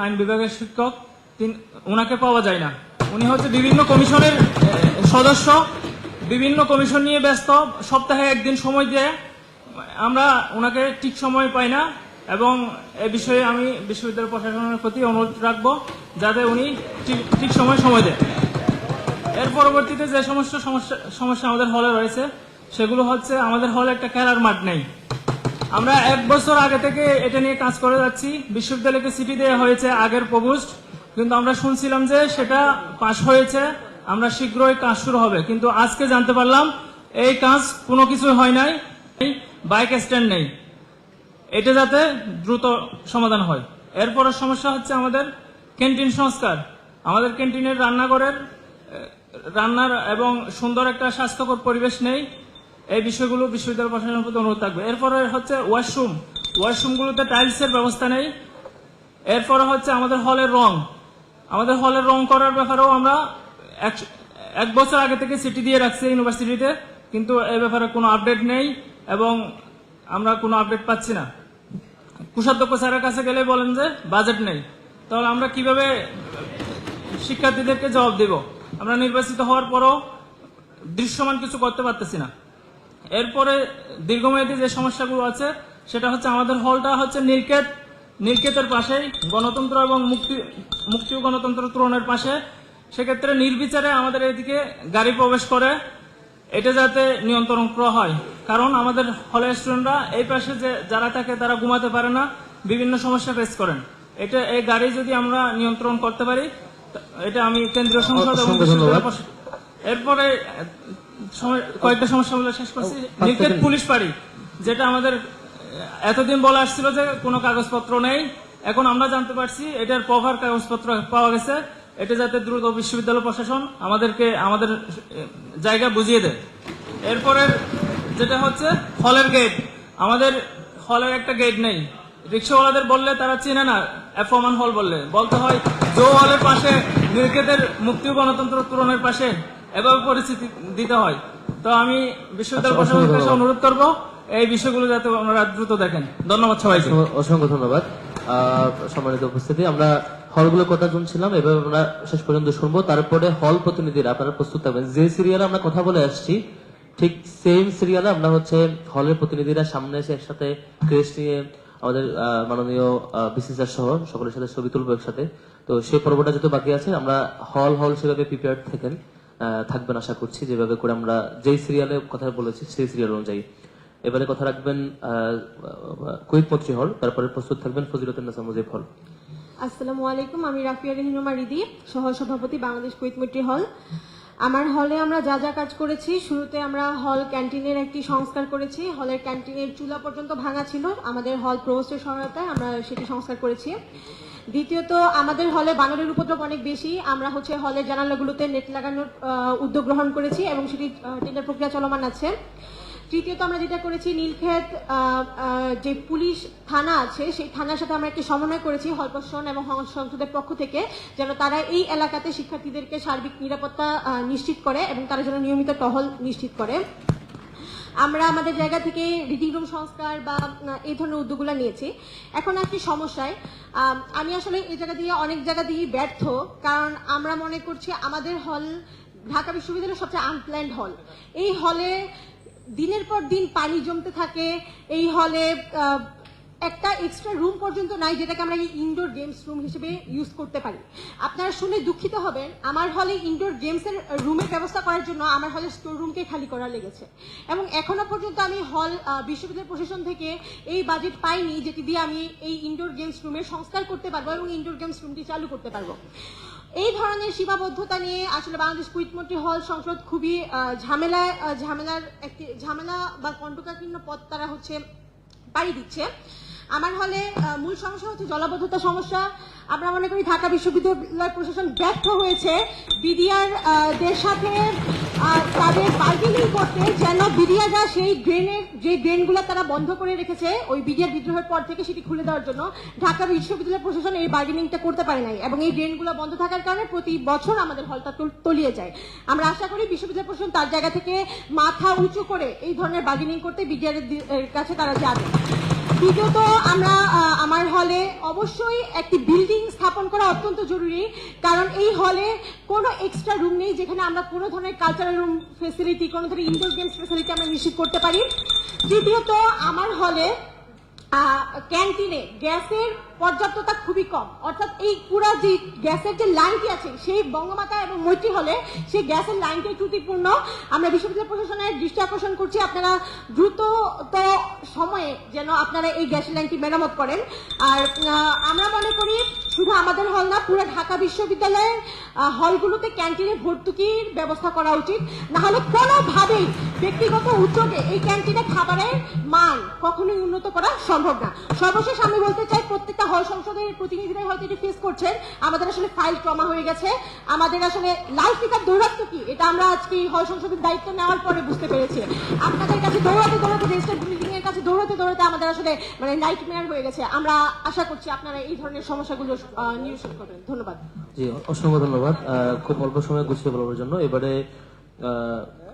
আইন বিভাগের শিক্ষক ওনাকে পাওয়া যায় না। উনি হচ্ছে বিভিন্ন কমিশনের সদস্য, বিভিন্ন কমিশন নিয়ে ব্যস্ত, সপ্তাহে একদিন সময় দিয়ে। আমরা ওনাকে ঠিক সময় পাই না এবং এ বিষয়ে আমি বিশ্ববিদ্যালয় প্রশাসনের প্রতি অনুরোধ রাখব যাতে উনি ঠিক সময় সময় দেয় এর পরবর্তীতে যে সমস্ত সমস্যা আমাদের হলে রয়েছে, সেগুলো হচ্ছে আমাদের হলে একটা খেলার মাঠ নেই। আমরা এক বছর আগে থেকে এটা নিয়ে কাজ করে যাচ্ছি। বিশ্ববিদ্যালয়কে সিটি দেওয়া হয়েছে আগের প্রবোস্ট কিন্তু আমরা শুনছিলাম যে সেটা পাশ হয়েছে। আমরা শীঘ্রই কাজ শুরু হবে। কিন্তু আজকে জানতে পারলাম, এই কাজ কোনো কিছু হয় নাই। বাইক স্ট্যান্ড নেই। এটা যাতে দ্রুত সমাধান হয়। এরপরের সমস্যা হচ্ছে আমাদের ক্যান্টিন সংস্কার। আমাদের ক্যান্টিনের রান্নাঘরের রান্নার এবং সুন্দর একটা স্বাস্থ্যকর পরিবেশ নেই। এই বিষয়গুলো বিশ্ববিদ্যালয় প্রশাসনের প্রতি অনুরোধ থাকবে। এরপরে হচ্ছে ওয়াশরুম। ওয়াশরুমগুলোতে টাইলসের ব্যবস্থা নেই। এরপরে হচ্ছে আমাদের হলের রং। আমাদের হলের রং করার ব্যাপারেও আমরা এক- বছর আগে থেকে সিটি দিয়ে রাখছি ইউনিভার্সিটিতে, কিন্তু এ ব্যাপারে কোনো আপডেট নেই এবং আমরা কোনো আপডেট পাচ্ছি না। কুষাধ্যক্ষ স্যারের কাছে গেলে বলেন যে বাজেট নেই। তাহলে আমরা কীভাবে শিক্ষার্থীদেরকে জবাব দেব? আমরা নির্বাচিত হওয়ার পরও দৃশ্যমান কিছু করতে পারতেছি না। এরপরে দীর্ঘমেয়াদী যে সমস্যাগুলো আছে সেটা হচ্ছে আমাদের হলটা হচ্ছে নীলকেত নীলকেতের পাশেই গণতন্ত্র এবং মুক্তি মুক্তি ও গণতন্ত্র ত্রণের পাশে। সেক্ষেত্রে নির্বিচারে আমাদের এদিকে গাড়ি প্রবেশ করে। এটা যাতে নিয়ন্ত্রণ করা হয়। কারণ আমাদের হলের স্টুডেন্টরা এই পাশে যে যারা থাকে তারা ঘুমাতে পারে না বিভিন্ন সমস্যা ফেস করেন। এটা এই গাড়ি যদি আমরা নিয়ন্ত্রণ করতে পারি এটা আমি কেন্দ্রীয় সংসদ এবং এরপরে কয়েকটা সমস্যা বলে শেষ করছি। নির্কেত পুলিশ পাড়ি যেটা আমাদের এতদিন বলা আসছিল যে কোনো কাগজপত্র নেই। এখন আমরা জানতে পারছি এটার প্রভার কাগজপত্র পাওয়া গেছে। এটা যাতে দ্রুত বিশ্ববিদ্যালয় প্রশাসন আমাদেরকে আমাদের জায়গা বুঝিয়ে দেয়। এরপরে যেটা হচ্ছে হলের গেট আমাদের হলের একটা গেট নেই। রিক্সাওয়ালাদের বললে তারা চেনে না এফওমান হল বললে। বলতে হয় জো হলের পাশে নির্কেতের মুক্তি গণতন্ত্র তরুণের পাশে এভাবে পরিস্থিতি দিতে হয়। তো আমি বিশ্ববিদ্যালয় আচ্ছা, প্রশাসনের কাছে অনুরোধ করব এই বিষয়গুলো যাতে ওনারা দ্রুত দেখেন। ধন্যবাদ সবাইকে। অসংখ্য- ধন্যবাদ। সম্মানিত উপস্থিতি আমরা হলগুলোর কথা শুনছিলাম এভাবে আমরা শেষ পর্যন্ত শুনব। তারপরে হল প্রতিনিধিরা আপনারা প্রস্তুত থাকবেন। যে সিরিয়ালে আমরা কথা বলে আসছি ঠিক সেম সিরিয়ালে আমরা হচ্ছে হলের প্রতিনিধিরা সামনে এসে একসাথে ক্রেস নিয়ে আমাদের মাননীয় বিসিসার সহ সকলের সাথে ছবি তুলবো একসাথে। তো সেই পর্বটা যত বাকি আছে আমরা হল হল সেভাবে প্রিপেয়ার থাকেন। থাকবেন আশা করছি। যেভাবে করে আমরা যেই সিরিয়ালে কথা বলেছি, সেই সিরিয়াল অনুযায়ী। এবারে কথা রাখবেন কুইক মন্ত্রী হল, তারপরে প্রস্তুত থাকবেন ফজিলতুল নাসা মুজিব হল। আসসালামু আলাইকুম, আমি রাফিয়া রেহিনুমা রিদি সহ সভাপতি বাংলাদেশ কুইতমিট্রি হল। আমার হলে আমরা যা যা কাজ করেছি, শুরুতে আমরা হল ক্যান্টিনের একটি সংস্কার করেছি। হলের ক্যান্টিনের চুলা পর্যন্ত ভাঙা ছিল। আমাদের হল প্রভোস্টের সহায়তায় আমরা সেটি সংস্কার করেছি। দ্বিতীয়ত, আমাদের হলে বানরের উপদ্রব অনেক বেশি। আমরা হচ্ছে হলের জানালাগুলোতে নেট লাগানোর উদ্যোগ গ্রহণ করেছি এবং সেটি টেন্ডার প্রক্রিয়া চলমান আছে। তৃতীয়ত, আমরা যেটা করেছি, নীলক্ষেত যে পুলিশ থানা আছে, সেই থানার সাথে আমরা একটি সমন্বয় করেছি হল প্রশাসন এবং সংসদের পক্ষ থেকে, যেন তারা এই এলাকাতে শিক্ষার্থীদেরকে সার্বিক নিরাপত্তা নিশ্চিত করে এবং তারা যেন নিয়মিত টহল নিশ্চিত করে। আমরা আমাদের জায়গা থেকে রিডিং রুম সংস্কার বা এই ধরনের উদ্যোগগুলো নিয়েছি। এখন একটি সমস্যায়। আমি আসলে এই জায়গা দিয়ে অনেক জায়গা দিয়ে ব্যর্থ, কারণ আমরা মনে করছি আমাদের হল ঢাকা বিশ্ববিদ্যালয়ের সবচেয়ে আনপ্ল্যান্ড হল। এই হলে দিনের পর দিন পানি জমতে থাকে, এই হলে একটা এক্সট্রা রুম পর্যন্ত নাই যেটাকে আমরা এই ইনডোর গেমস রুম হিসেবে ইউজ করতে পারি। আপনারা শুনে দুঃখিত হবেন, আমার হলে ইনডোর গেমসের রুমের ব্যবস্থা করার জন্য আমার হলের স্টোর রুমকে খালি করা লেগেছে। এবং এখনও পর্যন্ত আমি হল বিশ্ববিদ্যালয় প্রশাসন থেকে এই বাজেট পাইনি যেটি দিয়ে আমি এই ইনডোর গেমস রুমের সংস্কার করতে পারব এবং ইনডোর গেমস রুমটি চালু করতে পারব। এই ধরনের সীমাবদ্ধতা নিয়ে আসলে বাংলাদেশ কুইতমন্ত্রী হল সংসদ খুবই ঝামেলা ঝামেলার একটি, ঝামেলা বা কণ্টকাকীর্ণ পথ তারা হচ্ছে পাড়ি দিচ্ছে আমার হলে মূল সমস্যা হচ্ছে জলাবদ্ধতা সমস্যা। আমরা মনে করি ঢাকা বিশ্ববিদ্যালয় প্রশাসন ব্যর্থ হয়েছে। বিডিআর দের সাথে তাদের বার্গেনিং করতে যেন বিডিআররা সেই ড্রেনের যে ড্রেনগুলো তারা বন্ধ করে রেখেছে, ওই বিডিআর বিদ্রোহের পর থেকে সেটি খুলে দেওয়ার জন্য ঢাকা বিশ্ববিদ্যালয় প্রশাসন এই বার্গেনিংটা করতে পারে নাই। এবং এই ড্রেনগুলো বন্ধ থাকার কারণে প্রতি বছর আমাদের হলটা তল- তলিয়ে যায়। আমরা আশা করি বিশ্ববিদ্যালয় প্রশাসন তার জায়গা থেকে মাথা উঁচু করে এই ধরনের বার্গেনিং করতে বিডিআর কাছে তারা যাবে। দ্বিতীয়ত, আমরা আমার হলে অবশ্যই একটি বিল্ডিং স্থাপন করা অত্যন্ত জরুরি। কারণ এই হলে কোনো এক্সট্রা রুম নেই যেখানে আমরা কোনো ধরনের কালচারাল রুম ফেসিলিটি কোনো ধরনের ইনডোর গেমস ফেসিলিটি আমরা নিশ্চিত করতে পারি। তৃতীয়ত, আমার হলে ক্যান্টিনে গ্যাসের পর্যাপ্ততা খুবই কম। অর্থাৎ এই পুরা যে গ্যাসের যে লাইনটি আছে, সেই বঙ্গমাতা এবং মৈত্রী হলে সেই গ্যাসের লাইনটি ত্রুটিপূর্ণ। আমরা বিশ্ববিদ্যালয় প্রশাসনের দৃষ্টি আকর্ষণ করছি, আপনারা দ্রুত সময়ে যেন আপনারা এই গ্যাসের লাইনটি মেরামত করেন। আর আমরা মনে করি শুধু আমাদের হল না, পুরো ঢাকা বিশ্ববিদ্যালয়ের হলগুলোতে ক্যান্টিনে ভর্তুকির ব্যবস্থা করা উচিত। না হলে কোনোভাবেই ব্যক্তিগত উদ্যোগে এই ক্যান্টিনে খাবারের মান কখনোই উন্নত করা সম্ভব না সর্বশেষ আমি বলতে চাই, প্রত্যেকটা হল সংসদের প্রতিনিধিরাই হয়তো এটি ফেস করছেন। আমাদের আসলে ফাইল ট্রমা হয়ে গেছে। আমাদের আসলে লাল টিকার দৌরাত্ম কি? এটা আমরা আজকে হল সংসদের দায়িত্ব নেওয়ার পরে বুঝতে পেরেছি। আপনাদের কাছে দৌড়াতে দৌড়াতে রেজিস্টার বিল্ডিং এর কাছে দৌড়াতে দৌড়াতে আমাদের আসলে মানে নাইট মেয়ার হয়ে গেছে। আমরা আশা করছি আপনারা এই ধরনের সমস্যাগুলো নিরসন করবেন। ধন্যবাদ। জি, অসংখ্য ধন্যবাদ। খুব অল্প সময় গুছিয়ে বলার জন্য। এবারে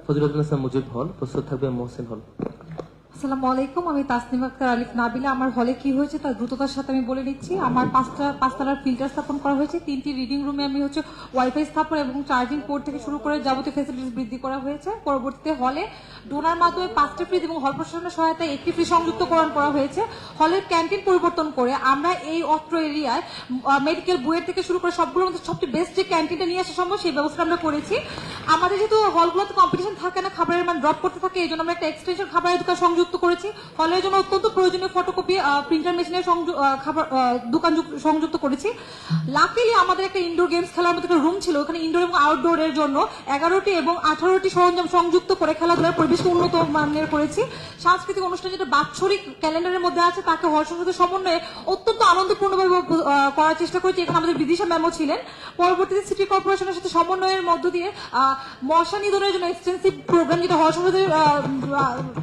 ফজিলুদ্দিন হাসান মুজিব হল। প্রস্তুত থাকবে মহসিন হল। আসসালামু আলাইকুম, আমি তাসনিম আক্তার আলিফ নাবিলা। আমার হলে কি হয়েছে তার দ্রুততার সাথে আমি বলে নিচ্ছি। আমার পাঁচটা, পাঁচতলার ফিল্টার স্থাপন করা হয়েছে। তিনটি রিডিং রুমে আমি হচ্ছে ওয়াইফাই স্থাপন এবং চার্জিং পোর্ট থেকে শুরু করে যাবতীয় ফেসিলিটিস বৃদ্ধি করা হয়েছে। পরবর্তীতে হলে ডোনার মাধ্যমে পাঁচটি ফ্রিজ এবং হল প্রশাসনের সহায়তায় একটি ফ্রিজ সংযুক্তকরণ করা হয়েছে। হলের ক্যান্টিন পরিবর্তন করে আমরা এই অত্র এরিয়ায় মেডিকেল বইয়ের থেকে শুরু করে সবগুলোর মধ্যে সবচেয়ে বেস্ট যে ক্যান্টিনটা নিয়ে আসা সম্ভব, সেই ব্যবস্থা আমরা করেছি। আমাদের যেহেতু হলগুলোতে কম্পিটিশন থাকে না, খাবারের মান ড্রপ করতে থাকে, এই জন্য আমরা একটা এক্সটেনশন খাবারের দোকান সংযুক্ত করেছি। হলের জন্য অত্যন্ত প্রয়োজনীয় ফটোকপি প্রিন্টার মেশিনের খাবার দোকান যুক- সংযুক্ত করেছি। লাকিলি আমাদের একটা ইনডোর গেমস খেলার মতো একটা রুম ছিল। ওখানে ইনডোর এবং আউটডোর এর জন্য এগারোটি এবং আঠারোটি সরঞ্জাম সংযুক্ত করে খেলাধুলার পরিবেশকে উন্নত মানের করেছি। সাংস্কৃতিক অনুষ্ঠান যেটা বাৎসরিক ক্যালেন্ডারের মধ্যে আছে তাকে সংসদের সমন্বয়ে অত্যন্ত আনন্দপূর্ণভাবে করার চেষ্টা করেছি। এখানে আমাদের বিদিশা ম্যামও ছিলেন। পরবর্তীতে সিটি কর্পোরেশনের সাথে সমন্বয়ের মধ্য দিয়ে মশা নিধনের জন্য এক্সটেন্সিভ প্রোগ্রাম যেটা আহ,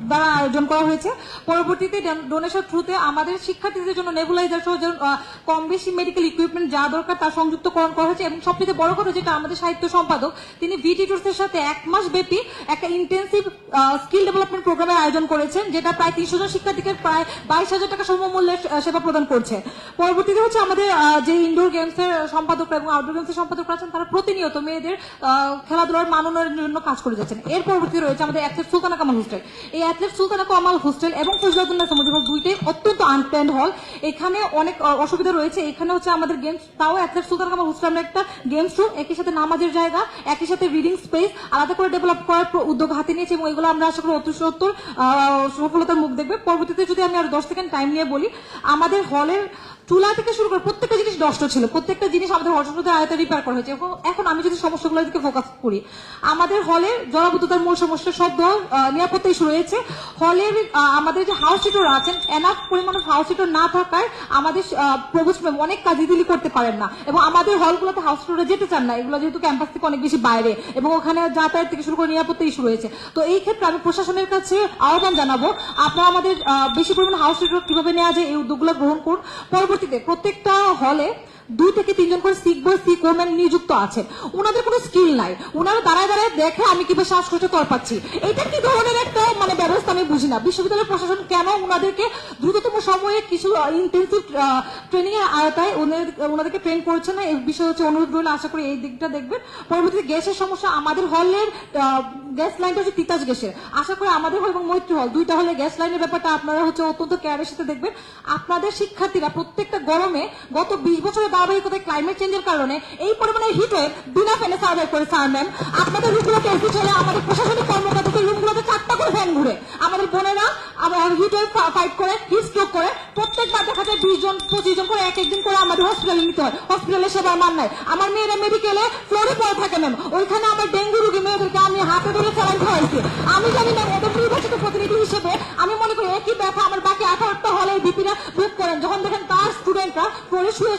দ্বারা আয়োজন করা হয়েছে। পরবর্তীতে ডোনেশন থ্রুতে আমাদের শিক্ষার্থীদের জন্য নেবুলাইজার সহ কম বেশি মেডিকেল ইকুইপমেন্ট যা দরকার তা সংযুক্তকরণ করা হয়েছে এবং সবচেয়ে বড় কথা যেটা আমাদের সাহিত্য সম্পাদক তিনি ভিটি এর সাথে এক মাস ব্যাপী একটা ইন্টেন্সিভ স্কিল ডেভেলপমেন্ট প্রোগ্রামের আয়োজন করেছেন যেটা প্রায় তিনশো জন শিক্ষার্থীকে প্রায় বাইশ হাজার টাকা সমমূল্যে আহ, সেবা প্রদান করছে। পরবর্তীতে হচ্ছে আমাদের যে ইনডোর গেমস এর সম্পাদকরা এবং আউটডোর গেমস এর সম্পাদকরা আছেন তারা প্রতিনিয়ত মেয়েদের খেলাধুলার মান উন্নয়নের জন্য কাজ করে যাচ্ছেন। এর পরবর্তী রয়েছে আমাদের অ্যাথলেট সুলতানা কামাল হোস্টেল এই অ্যাথলেট সুলতানা কামাল হোস্টেল এবং ফজলাতুল্লাহ সমুদ্র দুইটাই অত্যন্ত আনপ্ল্যান্ড হল এখানে অনেক অসুবিধা রয়েছে। এখানে হচ্ছে আমাদের গেমস তাও একটা সুলতান কামাল হোস্টেল আমরা একটা গেমস রুম একই সাথে নামাজের জায়গা, একই সাথে রিডিং স্পেস আলাদা করে ডেভেলপ করার উদ্যোগ হাতে নিয়েছে এবং এগুলো আমরা আশা করি অতি সত্তর সফলতার মুখ দেখবে। পরবর্তীতে যদি আমি আর দশ সেকেন্ড টাইম নিয়ে বলি, আমাদের হলের চুলা থেকে শুরু করে প্রত্যেকটা জিনিস নষ্ট ছিল। প্রত্যেকটা জিনিস আমাদের হর্ষণদের আয়তে রিপেয়ার করা হয়েছে। এখন আমি যদি সমস্যাগুলোর দিকে ফোকাস করি আমাদের হলে জলাবদ্ধতার মূল সমস্যা আহ, নিরাপত্তা ইস্যু রয়েছে হলের আমাদের যে হাউস সিটর আছেন এনাফ পরিমাণে হাউস সিটর না থাকায় আমাদের ম্যাম অনেক কাজ ইজিলি করতে পারেন না। এবং আমাদের হলগুলোতে হাউস সিটরে যেতে চান না এগুলো যেহেতু ক্যাম্পাস থেকে অনেক বেশি বাইরে। এবং ওখানে যাতায়াত থেকে শুরু করে নিরাপত্তা ইস্যু রয়েছে তো এই ক্ষেত্রে আমি প্রশাসনের কাছে আহ্বান জানাব আপনারা আমাদের বেশি পরিমাণে হাউস সিটর কীভাবে নেওয়া যায় এই উদ্যোগগুলো গ্রহণ করুন। পরবর্তীতে প্রত্যেকটা হলে দুই থেকে তিনজন করে সিক বয় সিক ওমেন নিযুক্ত আছে ওনাদের কোনো স্কিল নাই। ওনারা দাঁড়ায় দাঁড়ায় দেখে আমি কীভাবে শ্বাসকষ্ট তর পাচ্ছি। এটা কি ধরনের একটা মানে ব্যবস্থা আমি বুঝি না। বিশ্ববিদ্যালয় প্রশাসন কেন ওনাদেরকে দ্রুততম সময়ে কিছু ইন্টেন্সিভ ট্রেনিং এর আয়তায় ওনাদের- ওনাদেরকে ট্রেন করছে না? এই বিষয়ে হচ্ছে অনুরোধ রইল, আশা করি এই দিকটা দেখবেন। পরবর্তীতে গ্যাসের সমস্যা আমাদের হলের গ্যাস লাইনটা হচ্ছে তিতাস গ্যাসের। আশা করি আমাদের হল এবং মৈত্রী হল, দুইটা হলে গ্যাস লাইনের ব্যাপারটা আপনারা হচ্ছে অত্যন্ত কেয়ারের সাথে দেখবেন। আপনাদের শিক্ষার্থীরা প্রত্যেকটা গরমে গত বিশ বছরের ধারাবাহিকতায় ক্লাইমেট চেঞ্জের কারণে এই পরিমাণে হিট বিনা ফ্যানে সার্ভাইভ করে স্যার ম্যাম আপনাদের রুমগুলোতে এসি চলে আমাদের প্রশাসনিক কর্মকর্তাদের রুমগুলোতে চারটা করে ফ্যান ঘুরে। আমাদের বোনেরা আবার হিট ফাইট করে হিট করে। প্রত্যেকবার দেখা যায় বিশ জন করে এক একদিন করে আমাদের হসপিটালে নিতে হয়। হসপিটালে সেবার মান নাই। আমার মেয়েরা মেডিকেলে ফ্লোরে পড়ে থাকে ম্যাম ওইখানে আমার ডেঙ্গু রোগী মেয়েদেরকে আমি হাতে ধরে স্যালাইন খাওয়াইছি। আমি জানি না ওদের নির্বাচিত প্রতিনিধি হিসেবে আমি মনে করি একই ব্যথা আমার বাকি আঠারোটা হলে বিপিরা বুক করেন যখন দেখেন তার স্টুডেন্টরা পড়ে শুয়ে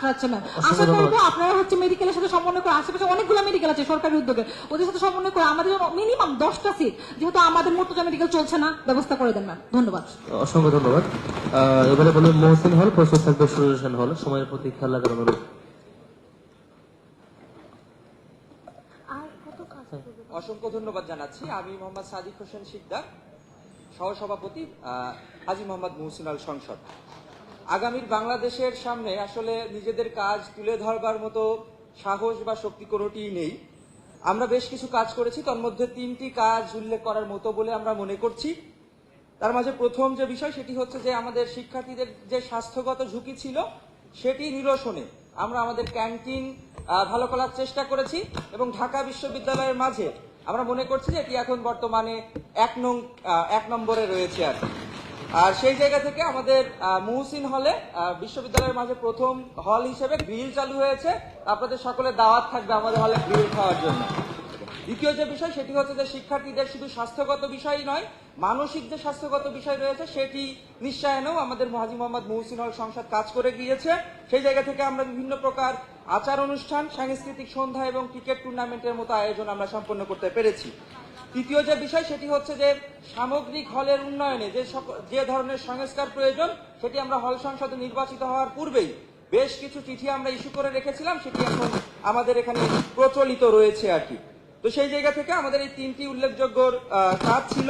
শুয়ে ম্যাম আশা করব আপনারা হচ্ছে মেডিকেলের সাথে সমন্বয় করে আশেপাশে অনেকগুলো মেডিকেল আছে সরকারি উদ্যোগে। ওদের সাথে সমন্বয় করে আমাদের মিনিমাম দশটা সিট যেহেতু আমাদের মর্তজা মেডিকেল চলছে না ব্যবস্থা করে দেন ম্যাম ধন্যবাদ। অসংখ্য ধন্যবাদ। এবারে বলুন মহসিন হল প্রস্তুত থাকবে সুরজ হল। সময়ের প্রতি খেয়াল রাখার অনুরোধ। আর কত কাজ করবে? অসংখ্য ধন্যবাদ জানাচ্ছি। আমি মোহাম্মদ সাদিক হোসেন শিকদার সহসভাপতি আহ, হাজী মোহাম্মদ মুহসিন আল সংসদ। আগামীর বাংলাদেশের সামনে আসলে নিজেদের কাজ তুলে ধরবার মতো সাহস বা শক্তি কোনোটিই নেই আমরা বেশ কিছু কাজ করেছি তার মধ্যে তিনটি কাজ উল্লেখ করার মতো বলে আমরা মনে করছি তার মাঝে প্রথম যে বিষয় সেটি হচ্ছে যে আমাদের শিক্ষার্থীদের যে স্বাস্থ্যগত ঝুঁকি ছিল, সেটি নিরসনে আমরা আমাদের ক্যান্টিন ভালো করার চেষ্টা করেছি এবং ঢাকা বিশ্ববিদ্যালয়ের মাঝে আমরা মনে করছি যে এটি এখন বর্তমানে এক নং এক নম্বরে রয়েছে আর কি। আর সেই জায়গা থেকে আমাদের মুহসিন হলে বিশ্ববিদ্যালয়ের মাঝে প্রথম হল হিসেবে গ্রিল চালু হয়েছে। আপনাদের সকলে দাওয়াত থাকবে আমাদের হলে গ্রিল খাওয়ার জন্য। দ্বিতীয় যে বিষয়, সেটি হচ্ছে যে শিক্ষার্থীদের শুধু স্বাস্থ্যগত বিষয় নয়, মানসিক যে স্বাস্থ্যগত বিষয় রয়েছে, সেটি নিশ্চয়নেও আমাদের মহাজি মোহাম্মদ মুহসিন হল সংসদ কাজ করে গিয়েছে। সেই জায়গা থেকে আমরা বিভিন্ন প্রকার আচার অনুষ্ঠান, সাংস্কৃতিক সন্ধ্যা এবং ক্রিকেট টুর্নামেন্টের মতো আয়োজন আমরা সম্পন্ন করতে পেরেছি। তৃতীয় যে বিষয়, সেটি হচ্ছে যে সামগ্রিক হলের উন্নয়নে যে যে ধরনের সংস্কার প্রয়োজন, সেটি আমরা হল সংসদে নির্বাচিত হওয়ার পূর্বেই বেশ কিছু চিঠি আমরা ইস্যু করে রেখেছিলাম, সেটি এখন আমাদের এখানে প্রচলিত রয়েছে আর কি। তো সেই জায়গা থেকে আমাদের এই তিনটি উল্লেখযোগ্য কাজ ছিল।